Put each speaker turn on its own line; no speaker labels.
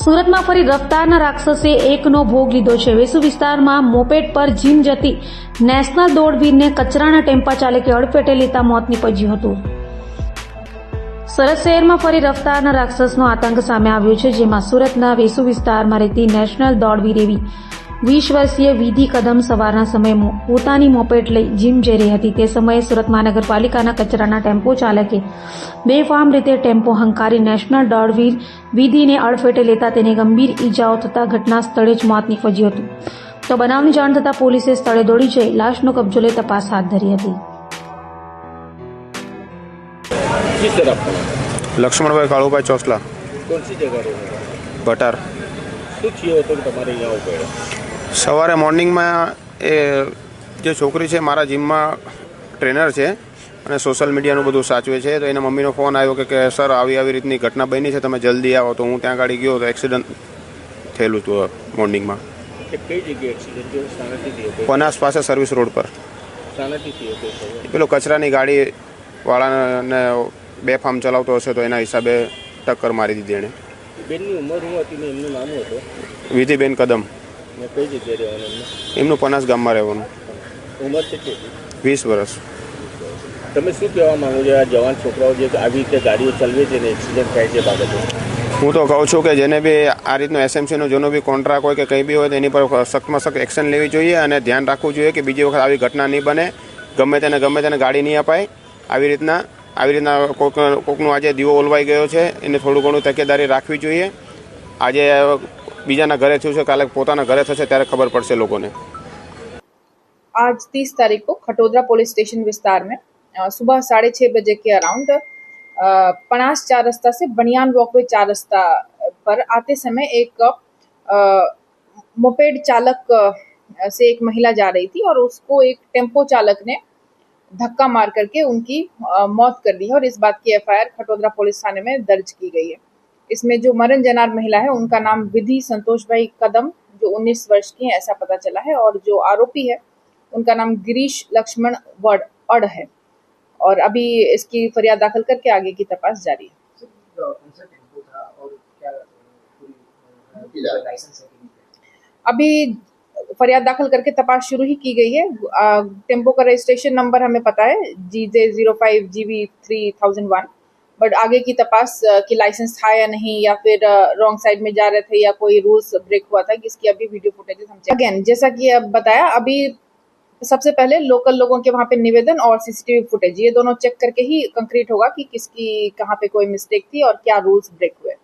સુરતમાં ફરી રફતારના રાક્ષસે એકનો ભોગ લીધો છે. વેસુ વિસ્તારમાં મોપેડ પર જીમ જતી નેશનલ દોડવીરને કચરાના ટેમ્પા ચાલકે અડફેટે લેતા મોત નીપજ્યું હતું. સુરત શહેરમાં ફરી રફતારના રાક્ષસનો આતંક સામે આવ્યો છે, જેમાં સુરતના વેસુ વિસ્તારમાં રહેતી નેશનલ દોડવીર એવી વીસ વર્ષીય વિધિ કદમ સવારના સમયમાં પોતાની મોપેટ લઈ જીમ જઈ રહી હતી. તે સમયે સુરત મહાનગરપાલિકાના કચરાના ટેમ્પો ચાલકે બેફામ રીતે ટેમ્પો હંકારી નેશનલ દોડવીર વિધિને અડફેટે લેતા તેને ગંભીર ઈજાઓ થતાં ઘટના સ્થળે જ મોત નીપજ્યું હતું. તો બનાવની જાણ થતાં પોલીસે સ્થળે દોડી જઈ લાશનો કબજો લઈ તપાસ હાથ ધરી હતી.
લક્ષ્મણભાઈ કાળુભાઈ ચોસલા. ભટાર.
શું થયું હતું તમારે અહીંયા આવું
સવારે મોર્નિંગમાં એ જે છોકરી છે મારા જીમમાં ટ્રેનર છે અને સોશિયલ મીડિયાનું બધું સાચવે છે તો એના મમ્મીનો ફોન આવ્યો કે કે સર આવી આવી રીતની ઘટના બની છે તમે જલ્દી આવો. તો હું ત્યાં ગાડી ગયો તો એક્સિડન્ટ થયેલું હતું મોર્નિંગમાં. પનાસ પાસે સર્વિસ રોડ પર? પેલો કચરાની ગાડી વાળાને બેફામ ચલાવતો હશે તો એના હિસાબે ટક્કર મારી દીધી એણે.
બેનની ઉંમર હું હતી એમનું નામ હતું?
વિધિબેન કદમ.
એમનું?
પનાસ ગામમાં રહેવાનું.
ઉંમર કેટલી
વીસ વર્ષ.
તમે શું કહેવા માંગો છો? આ જવાન છોકરાઓ જે આવી રીતે ગાડીઓ ચલાવે છે ને એક્સિડન્ટ થાય છે બાબતે?
હું તો કહું છું કે જેને બી આ રીતનો એસએમસીનો જેનો બી કોન્ટ્રાક્ટ હોય કે કંઈ બી હોય તો એની પર સખ્તમાં સખ્ત એક્શન લેવી જોઈએ અને ધ્યાન રાખવું જોઈએ કે બીજી વખત આવી ઘટના નહીં બને. ગમે તેને ગમે તેને ગાડી નહીં અપાય. આવી રીતના આવી રીતના કોઈક કોઈકનું આજે દીવો ઓલવાઈ ગયો છે. એને થોડું ઘણું તકેદારી રાખવી જોઈએ. આજે બીજાના ઘરે થયું છે કાલે પોતાના ઘરે થશે ત્યારે ખબર પડશે લોકોને
आज 30 तारीख को खटोदरा पुलिस स्टेशन विस्तार में अ, सुबह साढ़े छः बजे के अराउंड पनास चार रास्ता से बनियान वॉकवे चार रास्ता पर आते समय एक अ, मोपेड चालक अ, से एक महिला जा रही थी और उसको एक टेम्पो चालक ने धक्का मार करके उनकी अ, मौत कर दी है और इस बात की एफआईआर खटोदरा पुलिस थाने में दर्ज की गई है इसमें जो मरण जनार महिला है, उनका नाम विधि संतोष भाई कदम, जो 19 वर्ष की है, ऐसा पता चला है। और जो आरोपी है, उनका नाम गिरीश लक्ष्मण अड़ है। और अभी इसकी फरियाद दाखिल करके आगे की तपास जारी है? अभी फरियाद दाखिल करके तपास शुरू ही की गई है। टेंपो का रजिस्ट्रेशन नंबर हमें पता है G J zero five G B three thousand one but आगे की तपास की लाइसेंस था या नहीं, या फिर रॉन्ग साइड में जा रहे थे, या कोई रूल्स ब्रेक हुआ था जिसकी अभी वीडियो फुटेज हम अगेन जैसा कि अब बताया, अभी सबसे पहले लोकल लोगों के वहाँ पे निवेदन और सीसीटीवी फुटेज ये दोनों चेक करके ही कंक्रीट होगा कि किसकी कहाँ पे कोई मिस्टेक थी और क्या रूल्स ब्रेक हुए।